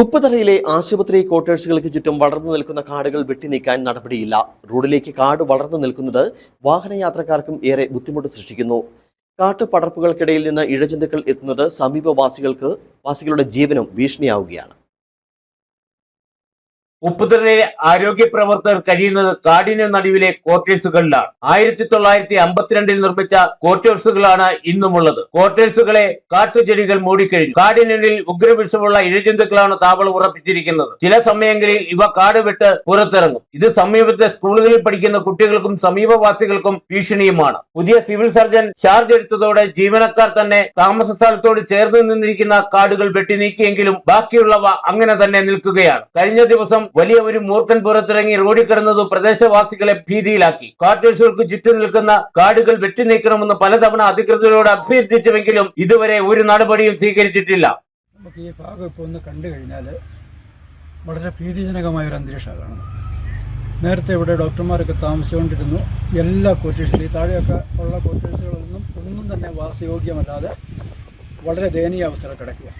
ഉപ്പുതറയിലെ ആശുപത്രി ക്വാർട്ടേഴ്സുകൾക്ക് ചുറ്റും വളർന്നു നിൽക്കുന്ന കാടുകൾ വെട്ടിനീക്കാൻ നടപടിയില്ല. റോഡിലേക്ക് കാട് വളർന്നു നിൽക്കുന്നത് വാഹനയാത്രക്കാർക്കും ഏറെ ബുദ്ധിമുട്ട് സൃഷ്ടിക്കുന്നു. കാട്ടുപടർപ്പുകൾക്കിടയിൽ നിന്ന് ഇഴജന്തുക്കൾ എത്തുന്നത് സമീപവാസികൾക്ക് വാസികളുടെ ജീവനും ഭീഷണിയാവുകയാണ്. ഉപ്പുതറയിലെ ആരോഗ്യ പ്രവർത്തകർ കഴിയുന്നത് കാടിന് നടുവിലെ ക്വാർട്ടേഴ്സുകളിലാണ് ആയിരത്തി തൊള്ളായിരത്തി അമ്പത്തിരണ്ടിൽ നിർമ്മിച്ച ക്വാർട്ടേഴ്സുകളാണ് ഇന്നുമുള്ളത്. ക്വാർട്ടേഴ്സുകളെ കാട്ടുചെടികൾ മൂടിക്കഴിഞ്ഞു. കാടിനുള്ളിൽ ഉഗ്രവിഷമുള്ള ഇഴജന്തുക്കളാണ് താവളം ഉറപ്പിച്ചിരിക്കുന്നത്. ചില സമയങ്ങളിൽ ഇവ കാട് വിട്ട് പുറത്തിറങ്ങും. ഇത് സമീപത്തെ സ്കൂളുകളിൽ പഠിക്കുന്ന കുട്ടികൾക്കും സമീപവാസികൾക്കും ഭീഷണിയുമാണ്. പുതിയ സിവിൽ സർജൻ ചാർജ് എടുത്തതോടെ ജീവനക്കാർ തന്നെ താമസ സ്ഥലത്തോട് ചേർന്ന് നിന്നിരിക്കുന്ന കാടുകൾ വെട്ടി നീക്കിയെങ്കിലും ബാക്കിയുള്ളവ അങ്ങനെ തന്നെ നിൽക്കുകയാണ്. കഴിഞ്ഞ ദിവസം വലിയ ഒരു മൂർഖൻ പുറത്തിറങ്ങി റോഡിൽ കിടന്നത് പ്രദേശവാസികളെ ഭീതിയിലാക്കി. കാട്ടേഴ്സുകൾക്ക് ചുറ്റും നിൽക്കുന്ന കാടുകൾ വെട്ടിനീക്കണമെന്ന് പലതവണ അധികൃതരോട് അഭ്യർത്ഥിച്ചുവെങ്കിലും ഇതുവരെ ഒരു നടപടിയും സ്വീകരിച്ചിട്ടില്ല. നമുക്ക് ഈ ഭാഗം ഇപ്പോൾ ഒന്ന് കണ്ടു കഴിഞ്ഞാൽ വളരെ ഭീതിജനകമായ ഒരു അന്തരീക്ഷമാണ് നേരത്തെ ഇവിടെ ഡോക്ടർമാരൊക്കെ താമസിച്ചുകൊണ്ടിരുന്നു. എല്ലാ ക്വാർട്ടേഴ്സിലും ഈ താഴെയൊക്കെ ഉള്ള ക്വാർട്ടേഴ്സുകളൊന്നും ഒന്നും തന്നെ വാസയോഗ്യമല്ലാതെ വളരെ ദയനീയ അവസരം കിടക്കുക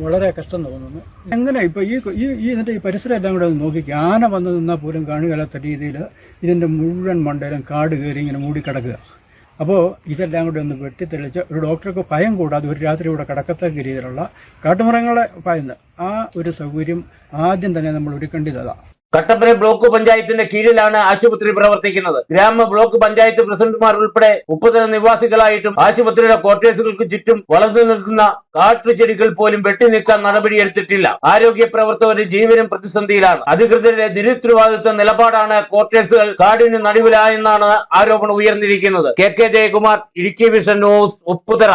വളരെ കഷ്ടം തോന്നുന്നു. എങ്ങനെ ഇപ്പോൾ ഈ ഈ ഈ ഈ പരിസരം എല്ലാം കൂടെ നോക്കി ആന വന്ന് നിന്നാൽ പോലും കാണുകയില്ലാത്ത രീതിയിൽ ഇതിന്റെ മുഴുവൻ മണ്ടയിലും കാട് കയറി ഇങ്ങനെ മൂടിക്കിടക്കുക അപ്പോൾ ഇതെല്ലാം കൂടെ ഒന്ന് വെട്ടിത്തെളിച്ച് ഒരു ഡോക്ടർക്ക് ഭയം കൂടാതെ ഒരു രാത്രി ഇവിടെ കിടക്കത്തക്ക രീതിയിലുള്ള കാട്ടുമൃഗങ്ങളെ ഭയന്ന്. ആ ഒരു സൗകര്യം ആദ്യം തന്നെ നമ്മൾ ഒരുക്കേണ്ടതാണ് കട്ടപ്പന ബ്ലോക്ക് പഞ്ചായത്തിന്റെ കീഴിലാണ് ആശുപത്രി പ്രവർത്തിക്കുന്നത്. ഗ്രാമ ബ്ലോക്ക് പഞ്ചായത്ത് പ്രസിഡന്റുമാർ ഉൾപ്പെടെ മുപ്പതര നിവാസികളായിട്ടും ആശുപത്രിയുടെ ക്വാർട്ടേഴ്സുകൾക്ക് ചുറ്റും വളർന്നു നിൽക്കുന്ന കാട്ടുചെടികൾ പോലും വെട്ടി നീക്കാൻ നടപടിയെടുത്തിട്ടില്ല. ആരോഗ്യ പ്രവർത്തകരുടെ ജീവനും പ്രതിസന്ധിയിലാണ്. അധികൃതരുടെ നിരുത്തരവാദിത്വ നിലപാടാണ് ക്വാർട്ടേഴ്സുകൾ കാടിന് നടുവിലായെന്നാണ് ആരോപണം ഉയർന്നിരിക്കുന്നത്. K K Jayakumar Idukki vision news Upputhara.